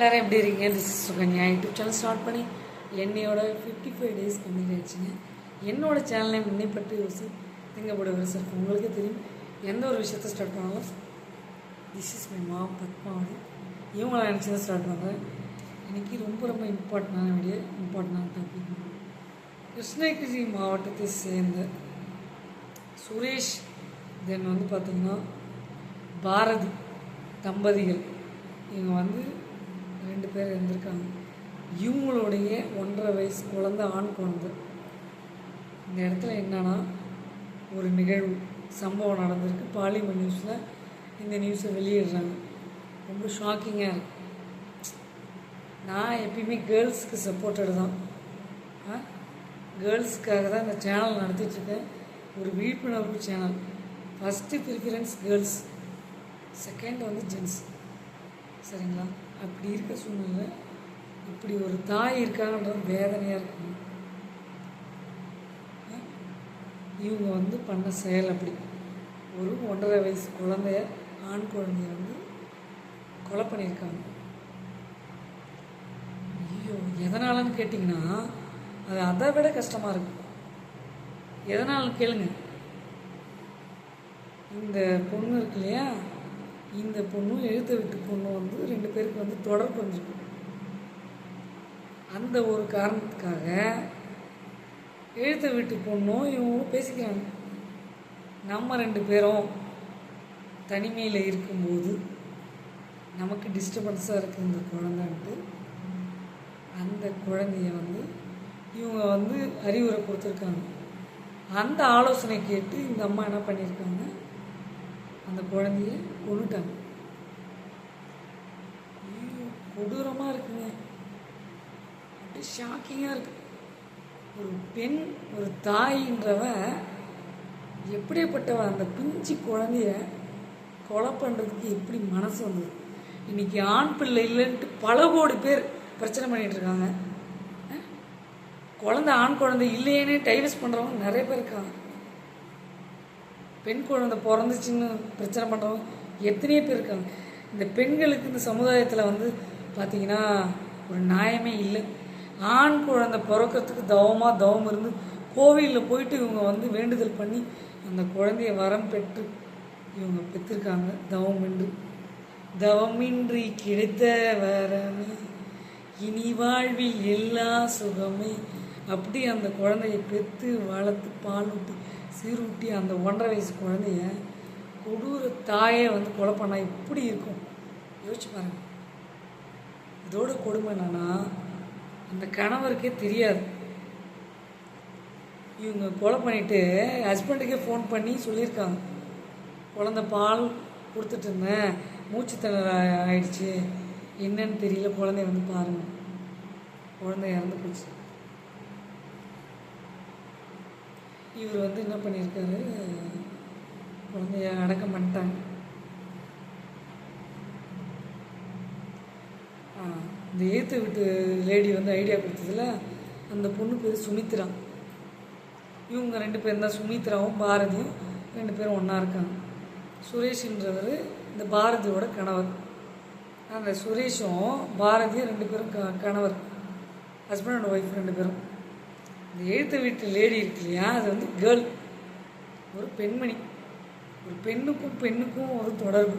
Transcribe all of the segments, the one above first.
எல்லாரும் எப்படி இருக்கீங்க? This is Sukanya YouTube channel start பண்ணி என்னையோட ஃபிஃப்டி ஃபைவ் டேஸ் கம்ப்ளீட் என்னோட சேனலை முன்னைப்பட்டு யோசி. திங்கப்படுகிற சார் உங்களுக்கே தெரியும். எந்த ஒரு விஷயத்த ஸ்டார்ட் பண்ணாலும் திஸ் இஸ் மை மா பத்மாவதி. இவங்கள நினச்சி தான் ஸ்டார்ட் பண்ணுறேன் இன்றைக்கி ரொம்ப ரொம்ப இம்பார்ட்டண்டான வீடியோ இம்பார்ட்டண்டான டாபிக் கிருஷ்ணகிரி மாவட்டத்தை சேர்ந்த சுரேஷ். தென் வந்து பார்த்திங்கன்னா பாரதி தம்பதிகள். இவங்க வந்து ரெண்டு பேர் இருந்திருக்காங்க. இவங்களுடைய ஒன்றரை வயசு குழந்த ஆண் குழந்தை. இந்த இடத்துல என்னன்னா ஒரு நிகழ்வு சம்பவம் நடந்திருக்கு. பாலிமர் நியூஸில் இந்த நியூஸை வெளியிடுறாங்க. ரொம்ப ஷாக்கிங்காக இருக்கு. நான் எப்பயுமே கேர்ள்ஸ்க்கு சப்போர்ட்டடு தான். கேர்ள்ஸ்க்காக தான் இந்த சேனல் நடத்திட்டுருக்கேன் ஒரு விழிப்புணர்வு channel. First preference girls second வந்து ஜென்ஸ் சரிங்களா? அப்படி இருக்க சூழ்நிலை. இப்படி ஒரு தாய் இருக்காங்கன்றது வேதனையாக இருக்கும் இவங்க வந்து பண்ண செயல் அப்படி. ஒரு ஒன்றரை வயசு குழந்தைய ஆண் குழந்தைய வந்து கொலை பண்ணியிருக்காங்க. ஐயோ எதனாலன்னு கேட்டிங்கன்னா அது அதை விட கஷ்டமாக இருக்கும் எதனால கேளுங்க. இந்த பொண்ணு இருக்கு இல்லையா? இந்த பொண்ணும் எழுத்த விட்டு பொண்ணும் வந்து ரெண்டு பேருக்கு வந்து தொடர்பு வந்திருக்கு. அந்த ஒரு காரணத்துக்காக எழுத்த வீட்டு பொண்ணும் இவங்களும் பேசிக்கிறாங்க. நம்ம ரெண்டு பேரும் தனிமையில் இருக்கும்போது நமக்கு டிஸ்டர்பன்ஸாக இருக்குது இந்த குழந்தைன்ட்டு அந்த குழந்தைய வந்து இவங்க வந்து அறிவுரை கொடுத்துருக்காங்க. அந்த ஆலோசனை கேட்டு இந்த அம்மா என்ன பண்ணியிருக்காங்க? அந்த குழந்தைய கொண்டுட்டாங்க கொடூரமாக இருக்குங்க அப்படியே ஷாக்கிங்காக இருக்கு. ஒரு பெண் ஒரு தாயின்றவ எப்படிப்பட்டவ அந்த பிஞ்சு குழந்தைய கொலை பண்ணுறதுக்கு எப்படி மனசு வந்தது? இன்னைக்கு ஆண் பிள்ளை இல்லைன்ட்டு பல கோடி பேர் பிரச்சனை பண்ணிகிட்டு இருக்காங்க. குழந்தை ஆண் குழந்தை இல்லையேனே டைவர்ஸ் பண்ணுறவங்க நிறைய பேர் இருக்காங்க. பெண் குழந்தை பிறந்துச்சுன்னு பிரச்சனை பண்ணுறவங்க எத்தனையோ பேர் இருக்காங்க. இந்த பெண்களுக்கு இந்த சமுதாயத்தில் வந்து பார்த்திங்கன்னா ஒரு நியாயமே இல்லை. ஆண் குழந்தை பிறக்கிறதுக்கு தவமாக தவம் இருந்து கோவிலில் போயிட்டு இவங்க வந்து வேண்டுதல் பண்ணி அந்த குழந்தைய வரம் பெற்று இவங்க பெற்றிருக்காங்க. தவமின்றி. தவமின்றி கிடைத்த வரமே இனி வாழ்வில் எல்லா சுகமே. அப்படி அந்த குழந்தைய பெற்று வளர்த்து பால் ஊட்டி சீருட்டி அந்த ஒன்றரை வயசு குழந்தைய கொடூர தாயை வந்து கொலை பண்ணால் எப்படி இருக்கும்? யோசிச்சு பாருங்கள் இதோட கொடுமை என்னென்னா அந்த கணவருக்கே தெரியாது. இவங்க கொலை பண்ணிட்டு ஹஸ்பண்டுக்கே ஃபோன் பண்ணி சொல்லியிருக்காங்க. குழந்த பால் கொடுத்துட்டு இருந்தேன். மூச்சு திணற ஆயிடுச்சு. என்னன்னு தெரியல. குழந்தைய வந்து பாருங்கள் குழந்தை இறந்து போச்சு. இவர் வந்து என்ன பண்ணியிருக்காரு? குழந்தைய அடக்கம் பண்ணிட்டாங்க. இந்த ஏத்து வீட்டு லேடி வந்து ஐடியா கொடுத்ததுல அந்த பொண்ணு பேர் சுமித்ரா. இவங்க ரெண்டு பேரும் தான் சுமித்ராவும் பாரதியும் ரெண்டு பேரும் ஒன்றா இருக்காங்க. சுரேஷ்ன்றவர் இந்த பாரதியோட கணவர். அந்த சுரேஷும் பாரதியும் ரெண்டு பேரும் க கணவர். ஹஸ்பண்ட் அண்ட் ஒய்ஃப் ரெண்டு பேரும். இந்த எழுத்து வீட்டு லேடி இருக்கு இல்லையா அது வந்து கேர்ள் ஒரு பெண்மணி. ஒரு பெண்ணுக்கும் பெண்ணுக்கும் ஒரு தொடர்பு.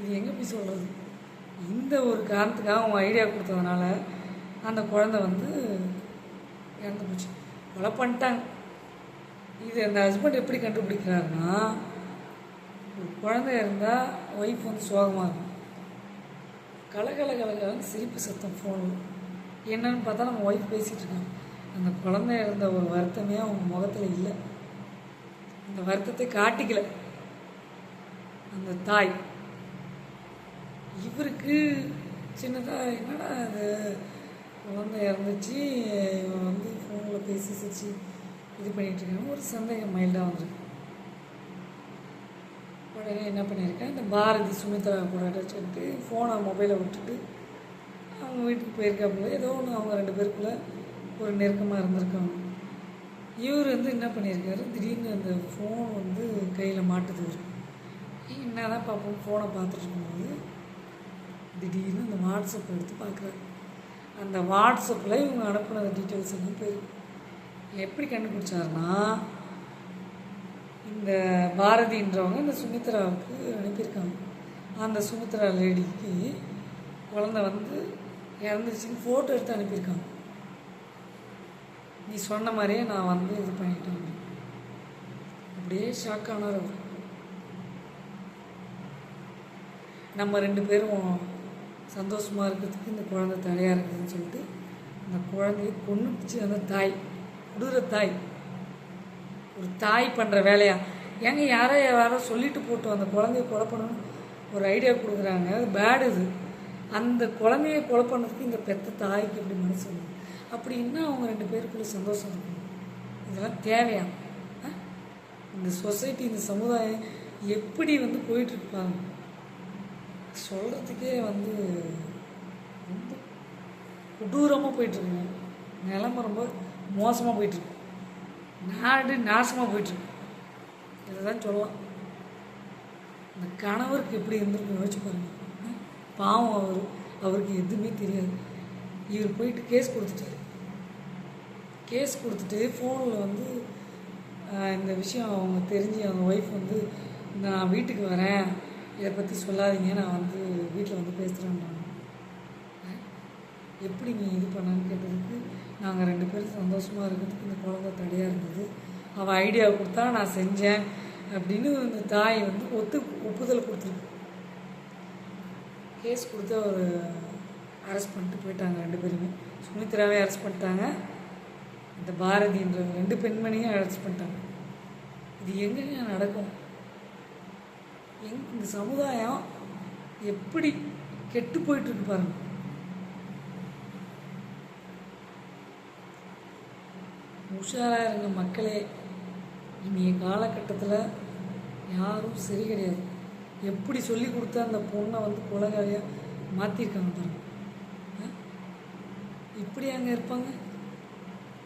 இது எங்கே போய் சொல்கிறது இந்த ஒரு காரணத்துக்காக அவங்க ஐடியா கொடுத்ததுனால அந்த குழந்தை வந்து இறந்து போச்சு. கொலை பண்ணிட்டாங்க. இது அந்த ஹஸ்பண்ட் எப்படி கண்டுபிடிக்கிறாருன்னா ஒரு குழந்தை இருந்தால் ஒய்ஃப் வந்து சோகமாக இருக்கும். கலகல கலகலன்னு சிரிப்பு சத்தம் ஃபோன் என்னன்னு பார்த்தா நம்ம ஒய்ஃப் பேசிகிட்டு இருக்காங்க. அந்த குழந்தை இருந்த ஒரு வருத்தமே அவங்க முகத்தில் இல்லை. அந்த வருத்தத்தை காட்டிக்கல. அந்த தாய். இவருக்கு சின்னதாக என்னடா அது குழந்தை இறந்துச்சு. இவன் வந்து ஃபோனில் பேசி சிரிச்சு இது பண்ணிட்டு இருக்காங்க ஒரு சந்தேகம் மைல்டாக வந்துருக்கு உடனே என்ன பண்ணியிருக்கேன் இந்த பாரதி சுமித்ரா கூட சொல்லிட்டு ஃபோனை மொபைலை விட்டுட்டு அவங்க வீட்டுக்கு போயிருக்காப்புல. ஏதோ ஒன்று அவங்க ரெண்டு பேருக்குள்ளே ஒரு நெருக்கமாக இருந்திருக்காங்க. இவர் வந்து என்ன பண்ணியிருக்காரு? திடீர்னு அந்த ஃபோன் வந்து கையில் மாட்டுது என்ன தான் பார்ப்போம் ஃபோனை பார்த்துட்டு இருக்கும்போது திடீர்னு அந்த வாட்ஸ்அப் எடுத்து பார்க்குறாரு. அந்த வாட்ஸ்அப்பில் இவங்க அனுப்புன டீட்டெயில்ஸ் எல்லாம் போயிருக்கு. எப்படி கண்டுபிடிச்சாருன்னா இந்த பாரதின்றவங்க இந்த சுமித்ராவுக்கு அனுப்பியிருக்காங்க. அந்த சுமித்ரா லேடிக்கு குழந்தை வந்து இறந்துச்சின்னு ஃபோட்டோ எடுத்து அனுப்பியிருக்காங்க. நீ சொன்ன மாதிரியே நான் வந்து இது பண்ணிட்டேன் அப்படியே ஷாக் ஆனார் அவர். நம்ம ரெண்டு பேரும் சந்தோஷமாக இருக்கிறதுக்கு இந்த குழந்தை தடையாக இருக்குதுன்னு சொல்லிட்டு அந்த குழந்தைய கொண்டுச்சு அந்த தாய் கொடுற தாய். ஒரு தாய் பண்ணுற வேலையா? ஏங்க யாரோ யாரோ சொல்லிட்டு போட்டோம் அந்த குழந்தைய கொலை பண்ணணும்னு ஒரு ஐடியா கொடுக்குறாங்க. அது பேடு இது. அந்த குழந்தைய கொலை பண்ணதுக்கு இந்த பெத்த தாய்க்கு எப்படி மனசு அப்படின்னா அவங்க ரெண்டு பேருக்குள்ள சந்தோஷம் இருக்கும். இதெல்லாம் தேவையா? ஆ? இந்த சொசைட்டி இந்த சமுதாயம் எப்படி வந்து போயிட்டுருப்பாங்க? சொல்கிறதுக்கே வந்து ரொம்ப கொடூரமாக போயிட்டுருக்கு நிலமை ரொம்ப மோசமாக போயிட்டுருக்கு. நாடு நாசமாக போயிட்டுருக்கு. இதை தான் சொல்லலாம். இந்த கணவருக்கு எப்படி இருந்திருக்கு யோசிச்சு பாருங்க. பாவம் அவர். அவருக்கு எதுவுமே தெரியாது. இவர் போயிட்டு கேஸ் கொடுத்துட்டாரு. கேஸ் கொடுத்துட்டு ஃபோனில் வந்து இந்த விஷயம் அவங்க தெரிஞ்சு அவங்க ஒய்ஃப் வந்து நான் வீட்டுக்கு வரேன். இதை பற்றி சொல்லாதீங்க. நான் வந்து வீட்டில் வந்து பேசுகிறேன்றாங்க எப்படி நீ இது பண்ணான்னு கேட்டதுக்கு நாங்கள் ரெண்டு பேரும் சந்தோஷமாக இருக்கிறதுக்கு இந்த குழந்தை தடையாக இருந்தது. அவள் ஐடியா கொடுத்தா நான் செஞ்சேன் அப்படின்னு இந்த தாய் வந்து ஒத்து ஒப்புதல் கொடுத்துருக்கு. கேஸ் கொடுத்து அவர் அரெஸ்ட் பண்ணிட்டு போயிட்டாங்க ரெண்டு பேருமே. சுமித்ராவே அரெஸ்ட் பண்ணிட்டாங்க. இந்த பாரதின்ற ரெண்டு பெண்மணியும் அழைச்சி பண்ணிட்டாங்க. இது எங்கெங்க நடக்கும்? எங் இந்த சமுதாயம் எப்படி கெட்டு போயிட்டு பாருங்க. உஷாராக இருங்க மக்களே. இனிய காலகட்டத்தில் யாரும் சரி கிடையாது. எப்படி சொல்லி கொடுத்தா அந்த பொண்ணை வந்து கொலகாரியாக மாற்றிருக்காங்க பாருங்க. இப்படி அங்கே இருப்பாங்க?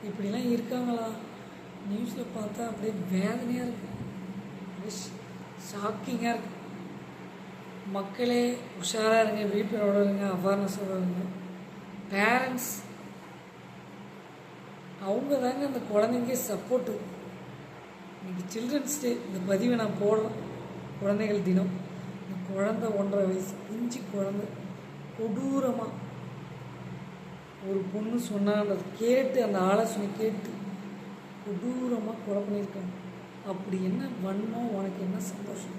இப்படிலாம் இருக்காங்களா? நியூஸில் பார்த்தா அப்படியே வேதனையாக இருக்கு. அப்படியே ஷாக்கிங்காக இருக்கு. மக்களே உஷாராக இருங்க விழிப்புணர்வோட இருங்க அவேர்னஸோட இருங்க. பேரண்ட்ஸ் அவங்க தாங்க அந்த குழந்தைங்க சப்போர்ட்டு இன்னைக்கு சில்ட்ரன்ஸ் டே இந்த பதிவை நான் போடலாம் குழந்தைகள் தினம். இந்த குழந்தை ஒன்றரை வயசு இஞ்சி குழந்தை. கொடூரமாக ஒரு பொண்ணு சொன்னான்றதை கேட்டு அந்த ஆலோசனை கேட்டு. கொடூரமாக கொலை பண்ணியிருக்காங்க. அப்படி என்ன வன்மம்? உனக்கு என்ன சந்தோஷம்?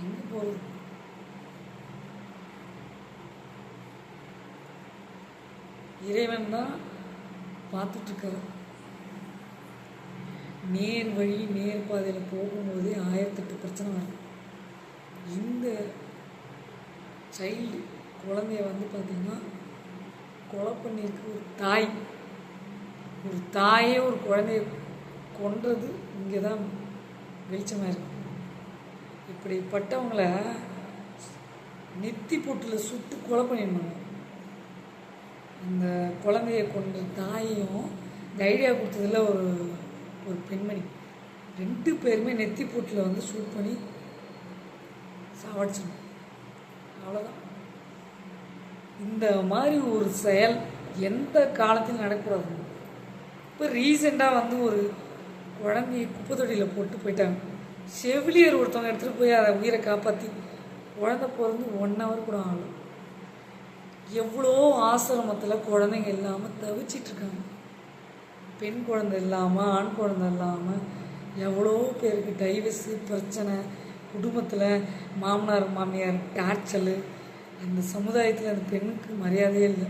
எங்கே போகிறது இறைவன் தான் பார்த்துட்ருக்காரு. நேர் வழி நேர் பாதையில் போகும்போதே ஆயிரத்தெட்டு பிரச்சனை வரும் இந்த சைல்டு குழந்தைய வந்து பார்த்திங்கன்னா கொலை பண்ணியிருக்கு ஒரு தாய். ஒரு தாயே ஒரு குழந்தைய கொன்றது இங்கே தான் வெளிச்சமாக இருக்கு. இப்படிப்பட்டவங்கள நெத்தி பொட்டில் சுட்டு கொலை பண்ணிடணும் அந்த குழந்தைய கொண்ட தாயையும் இந்த ஐடியா கொடுத்ததில் ஒரு ஒரு பெண்மணி. ரெண்டு பேருமே நெத்தி பொட்டில் வந்து ஷூட் பண்ணி சாவடிச்சிடணும் அவ்வளோதான் இந்த மாதிரி ஒரு செயல் எந்த காலத்தில் நடக்கூடாது இப்போ ரீசெண்டாக வந்து ஒரு குழந்தைய குப்பை தொட்டியில் போட்டு போயிட்டாங்க. செவிலியர் ஒருத்தவங்க எடுத்துகிட்டு போய் அதை உயிரை காப்பாற்றி குழந்தை பிறந்து ஒன் ஹவர் கூட ஆகும் எவ்வளோ ஆசிரமத்தில் குழந்தைங்க இல்லாமல் தவிச்சிட்ருக்காங்க பெண் குழந்தை இல்லாமல் ஆண் குழந்தை இல்லாமல் எவ்வளோ பேருக்கு டைவர்ஸு பிரச்சனை குடும்பத்தில் மாமனார் மாமியார் டார்ச்சலு இந்த சமுதாயத்தில் அந்த பெண்ணுக்கு மரியாதையே இல்லை.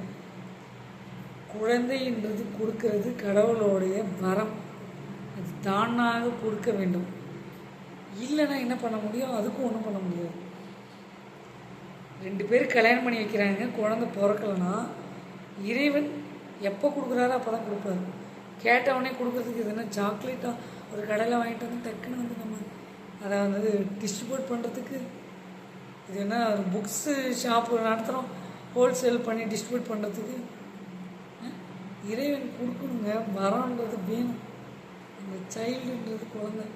குழந்தைன்றது கொடுக்கறது கடவுளோடைய வரம். அது தானாக கொடுக்க வேண்டும். இல்லைன்னா என்ன பண்ண முடியும்? அதுக்கும் ஒன்றும் பண்ண முடியாது. ரெண்டு பேர் கல்யாணம் பண்ணி வைக்கிறாங்க. குழந்தை பிறக்கலைன்னா இறைவன் எப்போ கொடுக்குறாரோ அப்போ தான் கொடுப்பாரு. கேட்டவனே கொடுக்குறதுக்கு எதுனா சாக்லேட்டாக ஒரு கடையில் வாங்கிட்டு வந்து டக்குன்னு வந்து நம்ம அதை வந்து டிஸ்ட்ரிபியூட் பண்ணுறதுக்கு இது என்ன புக்ஸு ஷாப்பு நடத்துகிறோம் ஹோல்சேல் பண்ணி டிஸ்ட்ரிபியூட் பண்ணுறதுக்கு இறைவன் கொடுக்கணுங்க. வரன்றது வேணும். அந்த சைல்டுன்றது குழந்தை.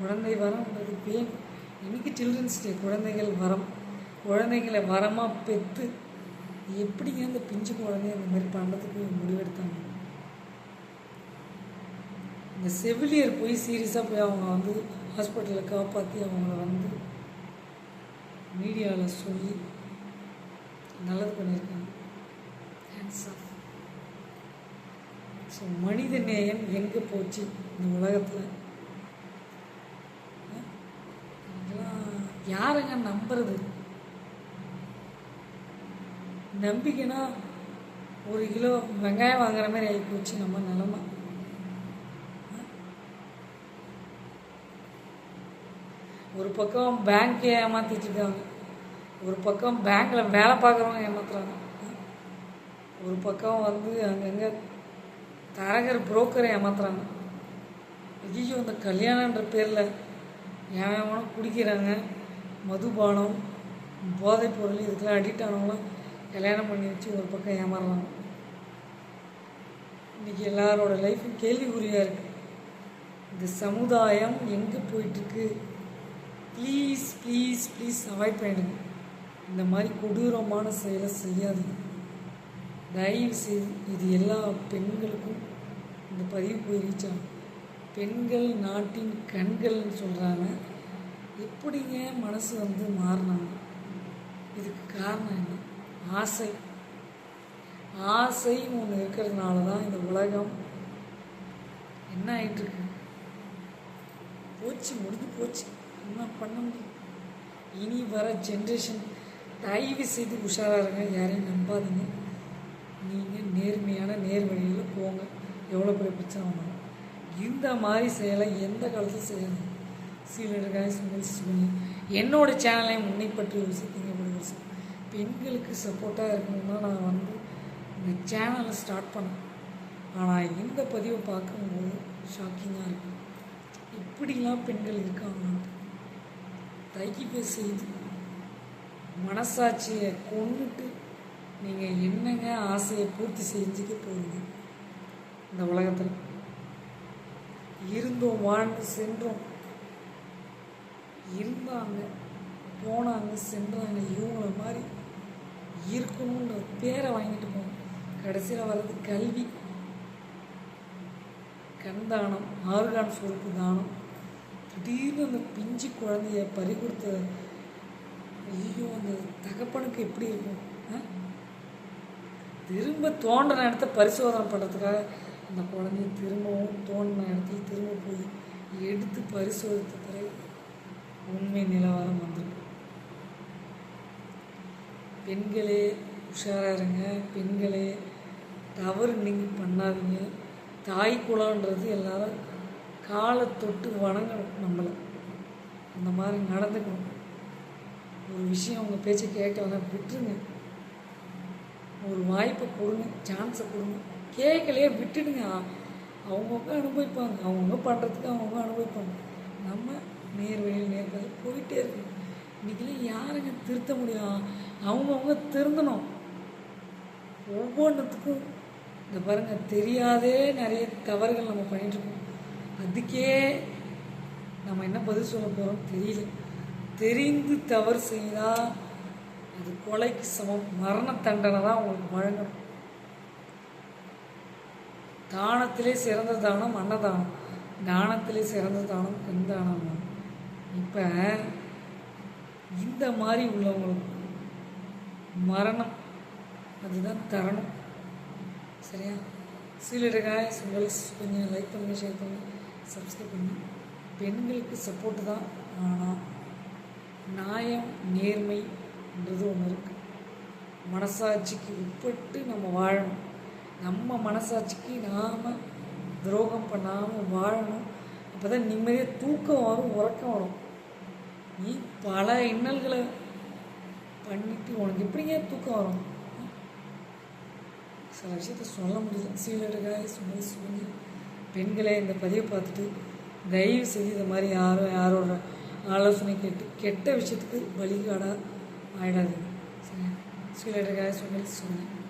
குழந்தை வரம்ன்றது வேணும். இன்றைக்கி சில்ட்ரன்ஸ் டே குழந்தைகள் வரம். குழந்தைங்களை வரமாக பெற்று எப்படிங்க அந்த பிஞ்சு குழந்தைய இந்த மாதிரி பண்ணுறதுக்கு முடிவெடுத்தாங்க? இந்த செவிலியர் போய் சீரியஸாக போய் அவங்க வந்து ஹாஸ்பிட்டலில் காப்பாற்றி அவங்கள வந்து மீடியாவில் சொல்லி நல்லது பண்ணியிருக்காங்க. ஹேண்ட்ஸ் ஆஃப் ஸோ மனித நேயம் எங்கே போச்சு இந்த உலகத்தில்? இதெல்லாம் யாருங்க நம்புறது? நம்பிக்கைனா ஒரு கிலோ வெங்காயம் வாங்குற மாதிரி ஆகி போச்சு நம்ம நிலமை. ஒரு பக்கம் பேங்க்கே ஏமாற்றிட்டுருக்காங்க ஒரு பக்கம் பேங்க்கில் வேலை பார்க்குறவங்க ஏமாத்துறாங்க. ஒரு பக்கம் வந்து அங்கங்கே தரகர் புரோக்கரை ஏமாத்துறாங்க. ஐயோ இந்த கல்யாணன்ற பேரில் ஏன் குடிக்கிறாங்க. மதுபானம் போதைப் பொருள் இதுக்கெல்லாம் அடிக்ட் ஆனவங்களாம் கல்யாணம் பண்ணி வச்சு ஒரு பக்கம் ஏமாறுறாங்க. இன்றைக்கி எல்லாரோட லைஃப்பும் கேள்விக்குறியாக இருக்குது இந்த சமுதாயம் எங்கே போயிட்டுருக்கு ப்ளீஸ் ப்ளீஸ் ப்ளீஸ் அவாய்ட் பண்ணிடுங்க இந்த மாதிரி கொடூரமான செயலை செய்யாதீங்க. தயவு செய்து இது எல்லா பெண்களுக்கும் இந்த பதிவு போய் ரீச் ஆகும் பெண்கள் நாட்டின் கண்கள்னு சொல்கிறாங்க எப்படிங்க மனசு வந்து மாறினாங்க? இதுக்கு காரணம் என்ன? ஆசை. ஆசைன்னு ஒன்று இருக்கிறதுனால தான் இந்த உலகம் என்ன ஆயிட்டுருக்கு போச்சு முடிஞ்சு போச்சு. என்ன பண்ண முடியும். இனி வர ஜென்ரேஷன் தயவு செய்து உஷாராக இருங்க. யாரையும் நம்பாதீங்க. நீங்கள் நேர்மையான நேர் வழியில் போங்க. எவ்வளோ பெரிய பிரச்சனை வந்தாலும். இந்த மாதிரி செயலை எந்த காலத்தில் செய்யணும் சீலடுகாய் சுமல் சொல்லி என்னோட சேனலையும் முன்னை பற்றி யோசித்தீங்க பெண்களுக்கு சப்போர்ட்டாக இருக்கணும்னா நான் வந்து இந்த சேனலை ஸ்டார்ட் பண்ணேன் ஆனால் இந்த பதிவை பார்க்கும்போது ஷாக்கிங்காக இருக்கும் இப்படிலாம் பெண்கள் இருக்காங்க. தயவு செய்து மனசாட்சியை கொண்டுட்டு நீங்கள் என்னங்க ஆசையை பூர்த்தி செஞ்சுக்க போகிறீங்க இந்த உலகத்தில். இருந்தோம் வாழ்ந்து சென்றோம். இருந்தாங்க போனாங்க சென்றாங்க. இவங்கள மாதிரி இருக்கணுன்ற பேரை வாங்கிட்டு போகணும் கடைசியில் வர்றது கல்வி. கண் தானம் ஆர்கான் சொருப்பு தானம். திடீர்னு அந்த பிஞ்சு குழந்தைய பறி கொடுத்த ஐயோ அந்த தகப்பனுக்கு எப்படி இருக்கும்? ஆ? திரும்ப தோண்டின இடத்த பரிசோதனை பண்ணுறதுக்காக அந்த குழந்தைய திரும்பவும் தோண்டின இடத்துல திரும்ப போய் எடுத்து பரிசோதித்த பிறகு உண்மை நிலவரம் வந்திருக்கு. பெண்களே உஷாராக இருங்க. பெண்களே தவறு நீங்கள் பண்ணாதீங்க. தாய் குலன்றது எல்லாரும் காலை தொட்டு வணங்கணும் நம்மளை. அந்த மாதிரி நடந்துக்கணும். ஒரு விஷயம் அவங்க பேச்சை கேட்கலன்னா விட்டுருங்க. ஒரு வாய்ப்பை கொடுங்க சான்ஸை கொடுங்க. கேட்கலையே விட்டுடுங்க. அவங்கவுங்க அனுபவிப்பாங்க. அவங்கவுங்க பண்ணுறதுக்கு அவங்கவுங்க அனுபவிப்பாங்க. நம்ம நேர்வழியில் வழியில் போயிட்டே இருக்கணும். இன்றைக்கெல்லாம் யாருங்க திருத்த முடியும்? அவங்கவுங்க திருந்தணும். ஒவ்வொன்றுத்துக்கும் இந்த பாருங்க தெரியாதே நிறைய தவறுகள் நம்ம பண்ணிட்டு இருக்கோம். அதுக்கே நம்ம என்ன பதில் சொல்ல போகிறோம் தெரியல. தெரிந்து தவறு செய்தால் அது கொலைக்கு சமம். மரண தண்டனை தான் உங்களுக்கு வழங்கணும் தானத்திலே சிறந்த தானம் அன்னதானம். தானத்திலே சிறந்த தானம் கண் தானம். இப்போ இந்த மாதிரி உள்ளவங்களுக்கு மரணம் அதுதான் தரணும். சரியா? சீலடுகாய் சுங்கல்ஸ் கொஞ்சம் லைக் பண்ணுங்கள் ஷேர் பண்ணுங்கள் சப்ஸ்கிரைப் பண்ணி பெண்களுக்கு சப்போர்ட்டு தான். ஆனால் நியாயம் நேர்மைன்றது ஒன்று இருக்குது மனசாட்சிக்கு உட்பட்டு நம்ம வாழணும். நம்ம மனசாட்சிக்கு நாம் துரோகம் பண்ணாமல் வாழணும். அப்போ தான் நிம்மதியாக தூக்கம் வரும் உறக்கம் வரும். நீ பல இன்னல்களை பண்ணிட்டு உனக்கு எப்படிங்க தூக்கம் வரும்? சில விஷயத்த சொல்ல முடியல. சீலடுகாய் சுமல் சுமங்கி பெண்களே இந்த பதிவை பார்த்துட்டு தயவு செய்து இந்த மாதிரி யாரும் யாரோட ஆலோசனை கேட்டு கெட்ட விஷயத்துக்கு பலிகாடாக ஆகிடாது சரி சீலடுகாய் சுமல் சொன்னேன்